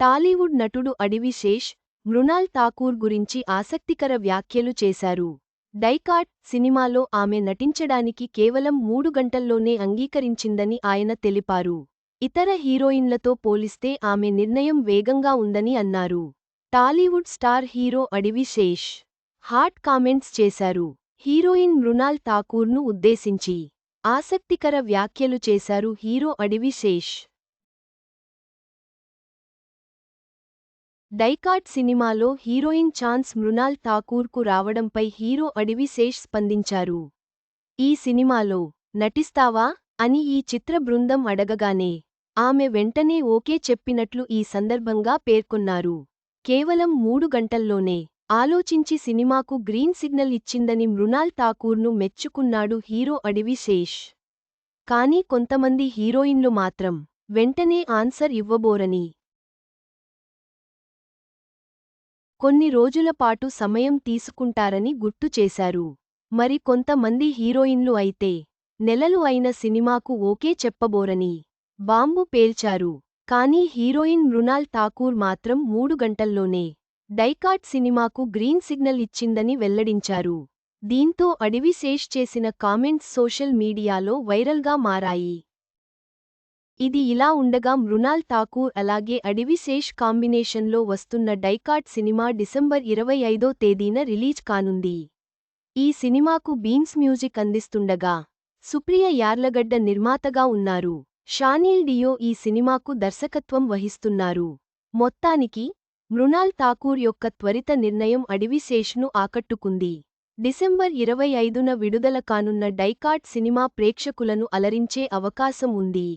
టాలీవుడ్ నటుడు అడివిశేష్ మృణాల్ ఠాకూర్ గురించి ఆసక్తికర వ్యాఖ్యలు చేశారు. డైకాట్ సినిమాలో ఆమె నటించడానికి కేవలం మూడు గంటల్లోనే అంగీకరించిందని ఆయన తెలిపారు. ఇతర హీరోయిన్లతో పోలిస్తే ఆమె నిర్ణయం వేగంగా ఉందని అన్నారు. Tollywood star hero Adivi Sesh hot comments చేశారు. హీరోయిన్ మృణాల్ ఠాకూర్ను ఉద్దేశించి ఆసక్తికర వ్యాఖ్యలు చేశారు హీరో అడివిశేష్ డైకాట్ సినిమాలో హీరోయిన్ ఛాన్స్ మృణాల్ ఠాకూర్కు రావడంపై హీరో అడివిశేష్ స్పందించారు. ఈ సినిమాలో నటిస్తావా? అని ఈ చిత్ర బృందం అడగగానే ఆమె వెంటనే ఓకే చెప్పినట్లు ఈ సందర్భంగా పేర్కొన్నారు. కేవలం మూడు గంటల్లోనే ఆలోచించి సినిమాకు గ్రీన్ సిగ్నల్ ఇచ్చిందని మృణాల్ ఠాకూర్ను మెచ్చుకున్నాడు హీరో అడివిశేష్ కానీ కొంతమంది హీరోయిన్లు మాత్రం వెంటనే ఆన్సర్ ఇవ్వబోరని కొన్ని రోజుల పాటు సమయం తీసుకుంటారని గుర్తు చేశారు. మరి కొంతమంది హీరోయిన్లు అయితే నెలలు అయిన సినిమాకు ఓకే చెప్పబోరని బాంబు పేల్చారు. కానీ హీరోయిన్ మృణాల్ ఠాకూర్ మాత్రం మూడు గంటల్లోనే డైకాట్ సినిమాకు గ్రీన్ సిగ్నల్ ఇచ్చిందని వెల్లడించారు. దీంతో అడివిశేష్ చేసిన కామెంట్స్ సోషల్ మీడియాలో వైరల్గా మారాయి. ఇది ఇలా ఉండగా మృణాల్ ఠాకూర్ అలాగే అడివిశేష్ కాంబినేషన్లో వస్తున్న డైకాట్ సినిమా డిసెంబర్ ఇరవై ఐదో తేదీన రిలీజ్ కానుంది. ఈ సినిమాకు బీన్స్ మ్యూజిక్ అందిస్తుండగా సుప్రియ యార్లగడ్డ నిర్మాతగా ఉన్నారు. షానీల్ డియో ఈ సినిమాకు దర్శకత్వం వహిస్తున్నారు. మొత్తానికి మృణాల్ ఠాకూర్ యొక్క త్వరిత నిర్ణయం అడివిశేష్ను ఆకట్టుకుంది. డిసెంబర్ ఇరవై ఐదున విడుదల కానున్న డైకాట్ సినిమా ప్రేక్షకులను అలరించే అవకాశం ఉంది.